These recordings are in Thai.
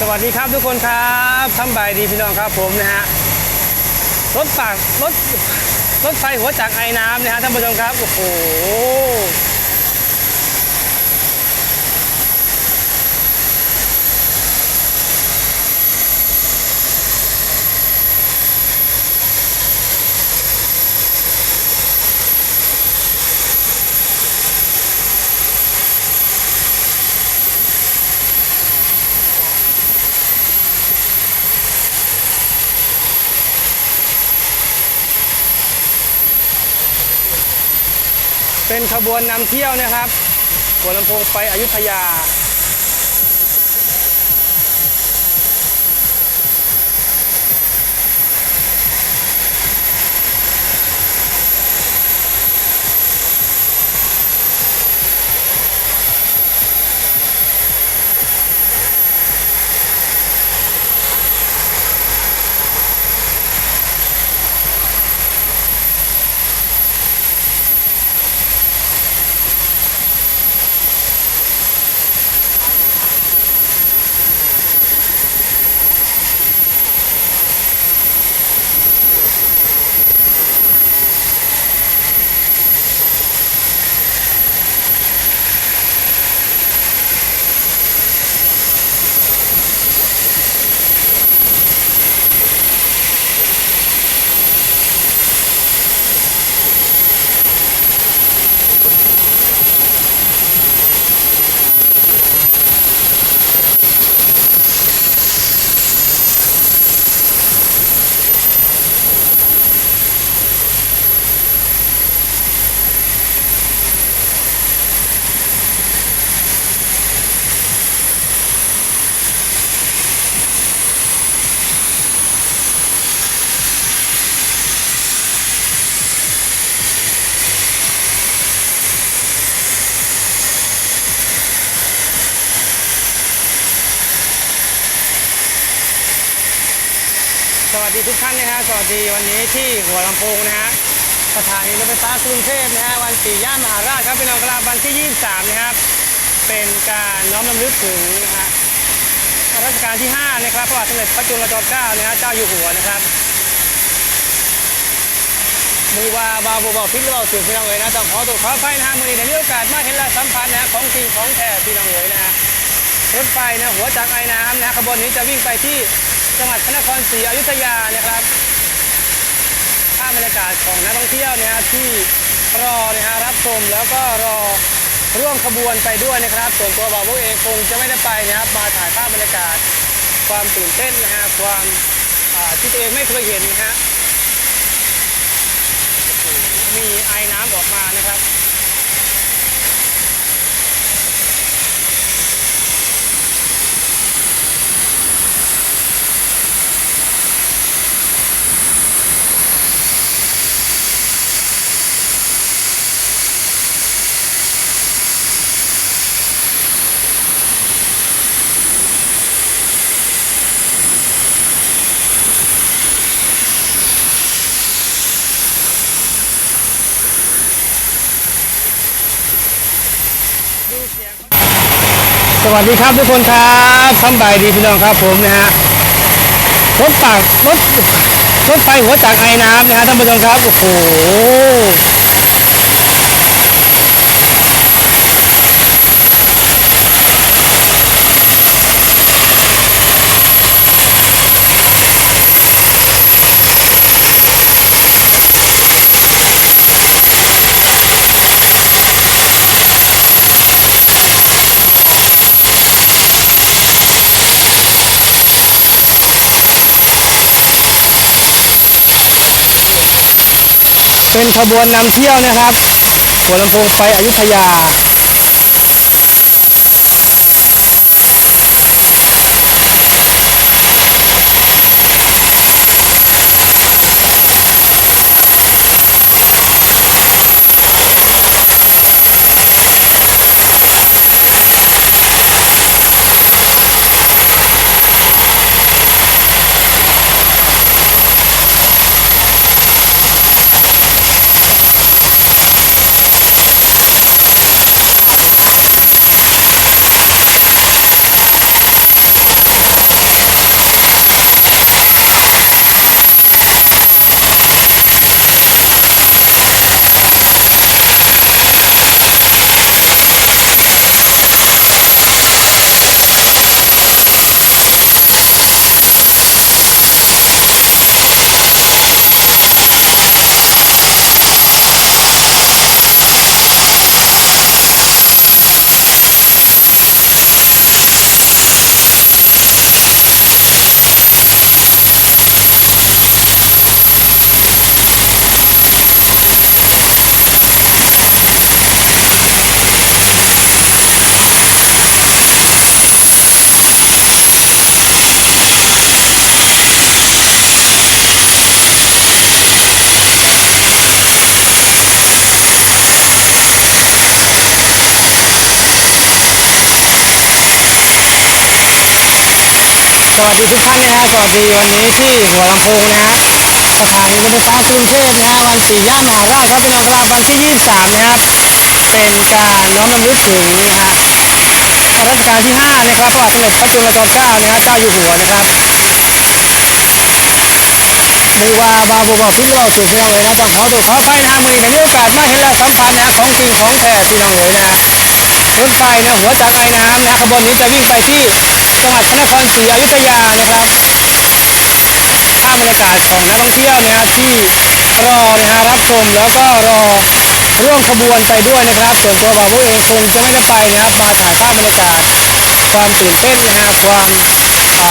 สวัสดีครับทุกคนครับทำบายดีพี่น้องครับผมนะฮะรถปากรถรถไฟหัวจากไอ้น้ำนะฮะท่านผู้ชมครับ โอ้โห เป็นขบวนนำเที่ยวนะครับหัวลำโพงไปอยุธยา ทุกท่านนะฮะสวัสดีวันนี้ที่หัวลำโพงนะฮะสถานีรถไฟฟ้ากรุงเทพนะฮะวันสี่ย่านมหาราชครับเป็นองกราวันที่ 23 นะครับ เป็นการน้อมรำลึกถึงนะฮะรัชกาลที่ 5 นะครับพระบาทสมเด็จพระจุลจอมเกล้านะฮะเจ้าอยู่หัวนะครับมือว่าบาบูบอพิษหรือเปล่าถึงพี่น้องเอ๋ยนะต้องขอตัวขออภัยนะฮะมือนี้ในมีโอกาสมาเห็นและสัมพันธ์นะฮะของจริงของแท้พี่น้องเอ๋ยนะฮะรถไฟนะหัวจากไอ้น้ำนะขบวนนี้จะวิ่งไปที่ จังหวัดพระนครศรีอยุธยานะครับภาพบรรยากาศของนักท่องเที่ยวนี่ยที่รอนะฮะรับชมแล้วก็รอร่วมขบวนไปด้วยนะครับ ส่วนตัวบ่าวพวกเองคงจะไม่ได้ไปนะครับมาถ่ายภาพบรรยากาศความตื่นเต้นนะฮะความที่ตัวเองไม่เคยเห็นนะฮะมีไอ้น้ำออกมานะครับ วัสดีครับทุกคนครับสำบายดีพี่น้องครับผมนะฮะรถปากรถรถไฟหัวจากไอ้น้ำนะฮะท่านผู้ชมครับโอ้โห เป็นขบวนนำเที่ยวนะครับหัวลำโพงไปอยุธยา สวัสดีทุกท่านนะฮะสวัสดีวันนี้ที่หัวลำโพงนะฮะสถานีรถไฟฟ้ากรุงเทพนะฮะวันสี่ย่านมหาราชครับพี่น้องครับวันที่ 23 นะครับ เป็นการน้อมรำลึกถึงนะฮะรัชกาลที่ 5 นะครับพระบาทสมเด็จพระจุลจอมเกล้านะฮะเจ้าอยู่หัวนะครับมือว่าบาบูบอกพี่เราสู่พี่น้องเลยนะต้องขอตัวขอไปนะฮะมือนี้ได้มีโอกาสมาเห็นและสัมผัสนะฮะของจริงของแท้พี่น้องเลยนะฮะรถไฟนะหัวจากไอ้น้ำนะขบวนนี้จะวิ่งไปที่ จังหวัดพระนครศรีอยุธยานะครับภาพบรรยากาศของนักท่องเที่ยวนะฮะที่รอนะฮะรับชมแล้วก็รอร่วมขบวนไปด้วยนะครับ ส่วนตัวบ่าวผู้เองคงจะไม่ได้ไปนะครับมาถ่ายภาพบรรยากาศ ความตื่นเต้นนะฮะควา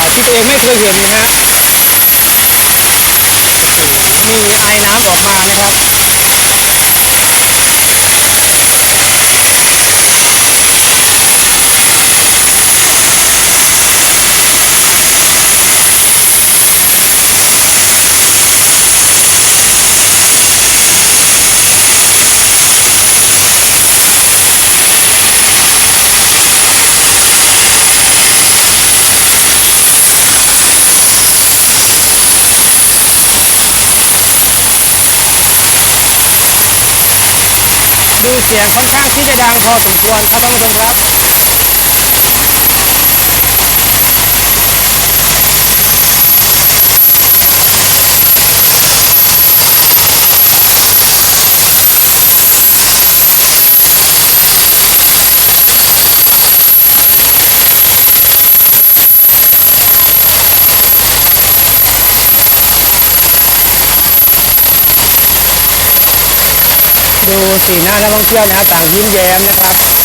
มที่ตัวเองไม่เคยเห็นนะฮะมีไอ้น้ำออกมานะครับ เสียงค่อนข้างที่จะดังพอสมควรครับท่านผู้ชมครับ ดูสีหน้านักท่องเที่ยวนะต่างยิ้มแย้มนะครับ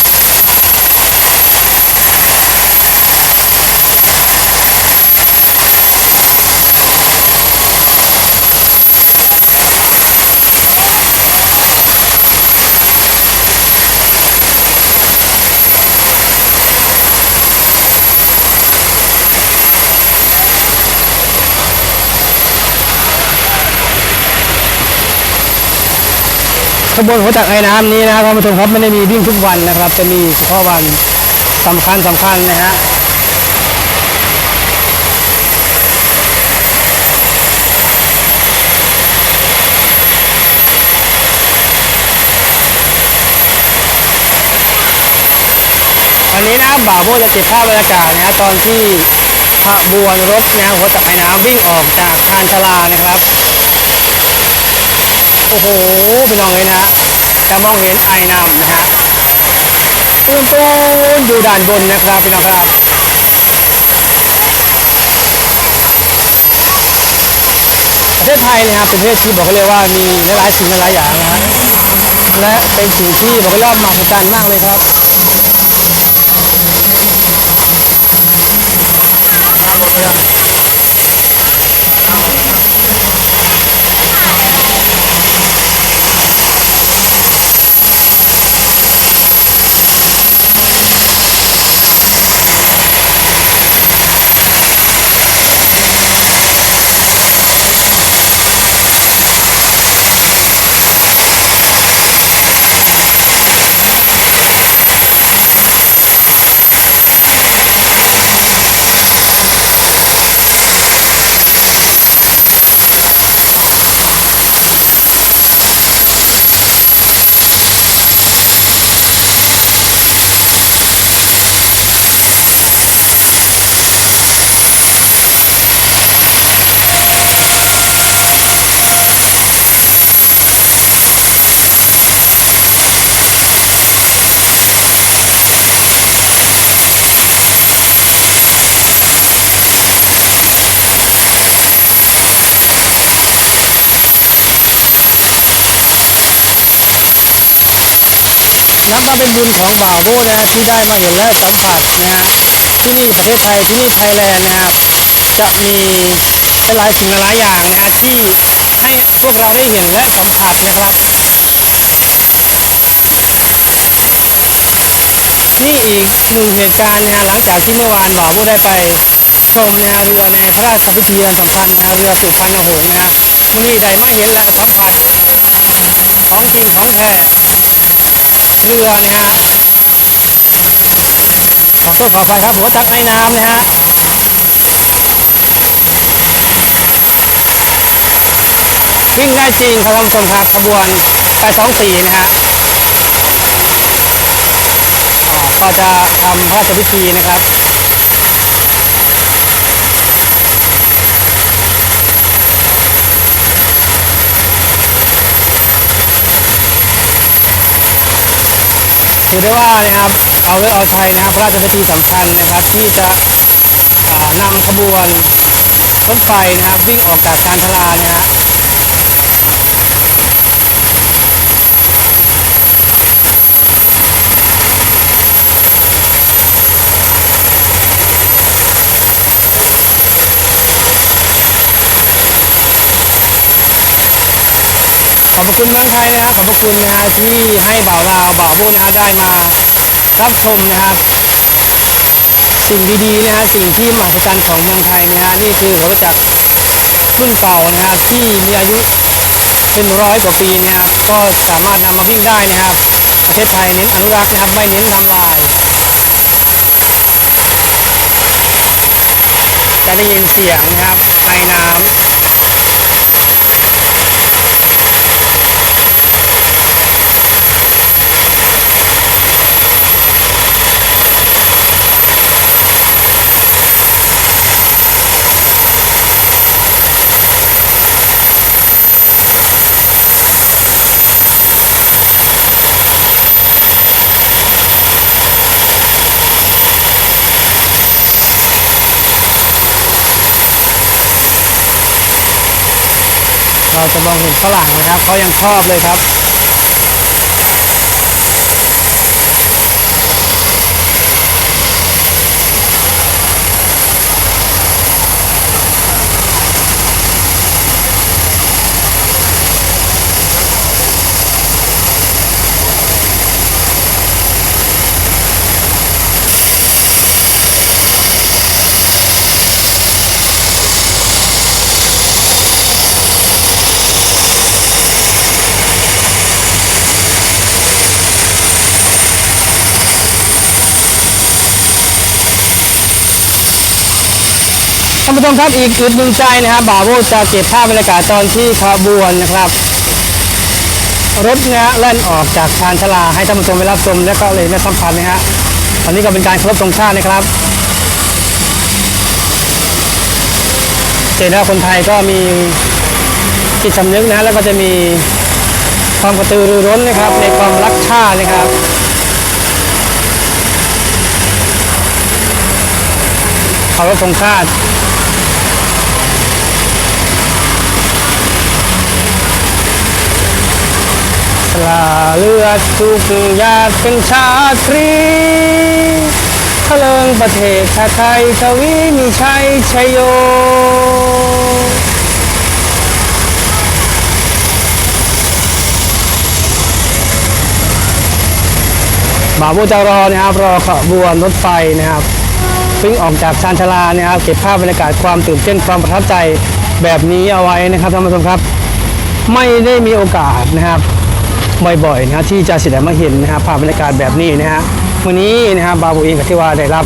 บวนหัวจากไอ้น้ำนี้นะครับท่านผู้ชมครับไม่ได้มีวิ่งทุกวันนะครับ จะมีเฉพาะวันสำคัญสำคัญนะฮะวันนี้นะครับบ่าวโบจะเก็บภาพบรรยากาศนะฮะตอนที่ขบวนรถนะหัวจากไอ้น้ำวิ่งออกจากทานชลานะครับ โอ้โหพี่น้องเลยนะฮะจะมองเห็นไอ้น้ำนะฮะตูนตูนอยู่ด้านบนนะครับพี่น้องครับประเทศไทยนะครับเป็นประเทศที่บอกเลยว่ามีหลายๆสิ่งหลายอย่างนะฮะและเป็นสิ่งที่บอกเลยว่ามหัศจรรย์มากเลยครับนับ ว่าเป็นบุญของบ่าวโบนะฮะที่ได้มาเห็นและสัมผัสนะฮะที่นี่ประเทศไทยที่นี่ไทยแลนด์นะครับจะมีหลายสิ่งหลายอย่างนะฮะที่ให้พวกเราได้เห็นและสัมผัสนะครับนี่อีกหนึ่งเหตุการณ์นะฮะหลังจากที่เมื่อวานบ่าวโบได้ไปชมนะฮะเรือในพระราชพิธีอันสำคัญนะเรือสุพรรณหงส์นะฮะมื่นี้ได้มาเห็นและสัมผัสของจริงของแท้ เรือเนี่ยฮะขอโทษขอไปครับผมตักไอ้น้ำเนี่ยฮะวิ่งได้จริงครับท่านผู้ชมครับขบวนไปสองสี่นะฮะก็จะทำพระราชพิธีนะครับ ถือได้ว่านะครับเอาเลิกเอาชัยนะครับพระราชพิธีสำคัญนะครับ ที่จะนำนำขบวนรถไฟนะครับ วิ่งออกจากชานชาลานะฮะ อบพระคุณเมืองไทยนะครับขอบพระคุณนะฮะที่ให้บ่าวลาวบ่าวบุญนะฮะได้มารับชมนะครับ สิ่งดีๆนะฮะสิ่งที่มหัศจรรย์ของเมืองไทยนะฮะนี่คือหัวรถจักรรุ่นเก่านะฮะที่มีอายุเป็นร้อยกว่าปีนะครับก็สามารถนำมาวิ่งได้นะครับ ประเทศไทยเน้นอนุรักษ์นะครับ ไม่เน้นทำลาย จะได้ยินเสียงนะครับไอน้ำ เราจะมองเห็นฝรั่งนะครับเขายังชอบเลยครับานผู้ชมครับอีกจุดหนึ่งใจนะครับบ่าวโบจะเก็บภาพบรรยากาศตอนที่ขบวนนะครับ รถนะฮะแล่นออกจากชานชลาให้ท่านผู้ชมไปรับชมและก็เลยได้สัมผัสนะฮะตอนนี้ก็เป็นการเคารพธงชาตินะครับเห็นว่าคนไทยก็มีจิตสำนึกนะฮะแล้วก็จะมีความกระตือรือร้นนะครับ ในความรักชาตินะครับเคารพธงชาติ ละเลือดทุกหยาดเป็นชาตรีทะเลิงประเทศชาไทยทวีมีชัยชยโย บ่าวโบจะรอนะครับรอขบวนรถไฟนะครับวิ่งออกจากชานชาลานะครับเก็บภาพบรรยากาศความตื่นเต้นความประทับใจแบบนี้เอาไว้นะครับท่านผู้ชมครับ ไม่ได้มีโอกาสนะครับ บ่อยๆนะที่จะเสได็จมาเห็นนะครับภาพบรรยากาศแบบนี้นะฮะวันนี้นะครับบาวโบเองกับที่ว่าได้รับ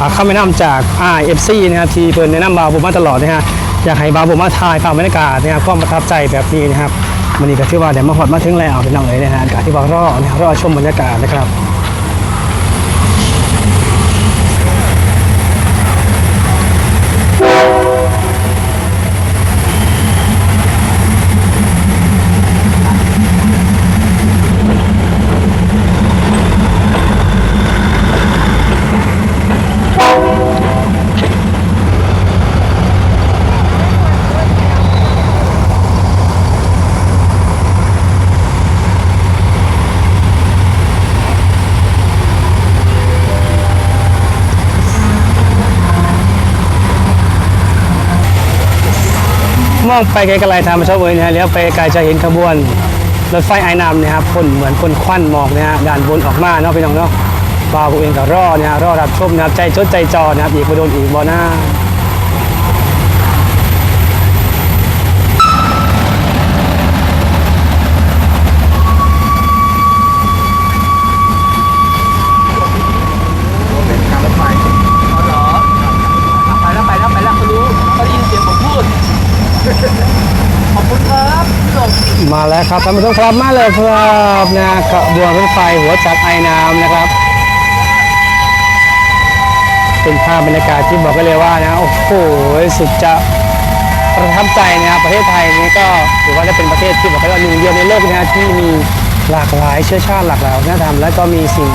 อ่าคำแนะนำจาก RFC นะครับที่เปิดแนะนำบาวโบมาตลอดนะฮะอยากให้บาวโบมาถ่ายภาพบรรยากาศนะครับความประทับใจแบบนี้นะครับวันนี้กับที่ว่าได้มาหอดมาถึงแล้วเป็นน้องเลยนะฮะกที่ว่ารอนะครับรอชมบรรยากาศนะครับ มองไปไกลๆทางมาชอบเวยนะฮะแล้วไปไกลจะเห็นขบวนรถไฟไอ้น้ำนะครับพ่นเหมือนพ่นควันหมอกนะฮะด้านบนออกมาเนาะพี่น้องเนาะบ่าวเองก็รอดนี่ยรอรับชมนะครับใจจดใจจอนะครับอีกไปโดนอีกบ่หน้า ครับท่านผู้ชมครับมาเลยครับนะขบวนรถไฟหัวจักรไอน้ำนะครับ เป็นภาพบรรยากาศที่บอกกันเลยว่านะโอ้โหสุดจะประทับใจนะครับประเทศไทยนี้ก็ถือว่าจะเป็นประเทศที่บอกกันว่าหนึ่งเดียวในโลกนะที่มีหลากหลายเชื้อชาติหลากหลายวัฒนธรรมและก็มีสิ่ง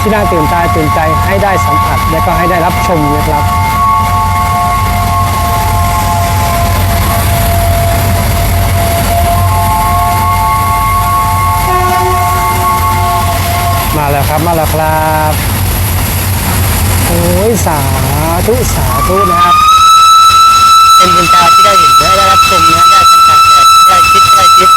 ที่น่าตื่นตาตื่นใจให้ได้สัมผัสและก็ให้ได้รับชมนะครับ มาแล้วครับมาแล้วครับโอ้ยสาธุสาธุนะครับเป็นบุญตาที่ได้เห็นได้รับชมนะได้ทำการได้คิดได้คิด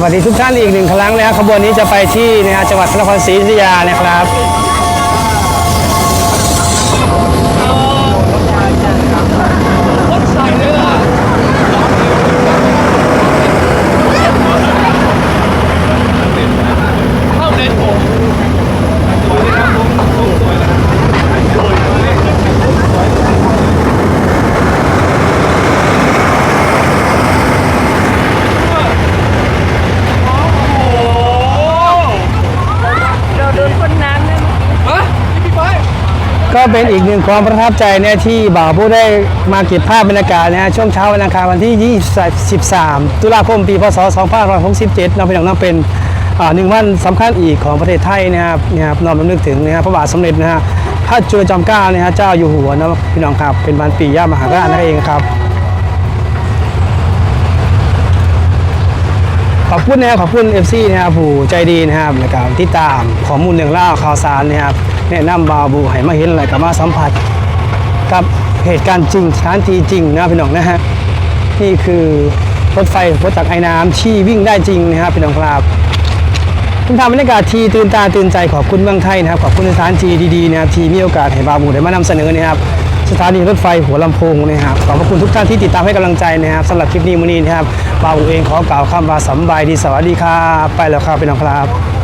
สวัสดีทุกท่านอีกหนึ่งครั้งนะครับขบวนนี้จะไปที่นะฮะจังหวัดพระนครศรีอยุธยานะครับ เราโดนคนน้ำนะ ก็เป็นอีกหนึ่งความประทับใจเนี่ยที่บ่าวผู้ได้มาเก็บภาพบรรยากาศนะฮะช่วงเช้าวันอังคารวันที่ 23 ตุลาคมปีพศ 2567เราเป็นอย่างนั้นเป็นอ่าหนึ่งวันสำคัญอีกของประเทศไทยนะครับนะครับน้อมรำลึกถึงนะครับพระบาทสมเด็จนะฮะพระจุลจอมเกล้านะฮะเจ้าอยู่หัวนะพี่น้องครับเป็นวันปีย่ามหาราชนั่นเองครับ ขอบคุณนะครับขอบคุณ FC นะครับผู้ใจดีนะครับในการที่ตามข้อมูลเรื่องราวข่าวสารนะครับแนะนำบาวบูให้มาเห็นอะไรกับมาสัมผัส กับเหตุการณ์จริงสถานที่จริงนะพี่น้องนะฮะนี่คือรถไฟรถจักไอ้น้ำที่วิ่งได้จริงนะครับพี่น้องครับคุณทำบรรยากาศที่ตื่นตาตื่นใจขอบคุณเมืองไทยนะครับขอบคุณสถานที่ดีๆนะครับที่มีโอกาสให้บาบูได้มานำเสนอนะครับ สถานีรถไฟหัวลำโพงนะครับขอบพระคุณทุกท่านที่ติดตามให้กำลังใจนะครับสำหรับคลิปนี้มื้อนี้นะครับบาวเองขอกล่าวคำว่าสำบายดีสวัสดีครับไปแล้วครับพี่น้องครับ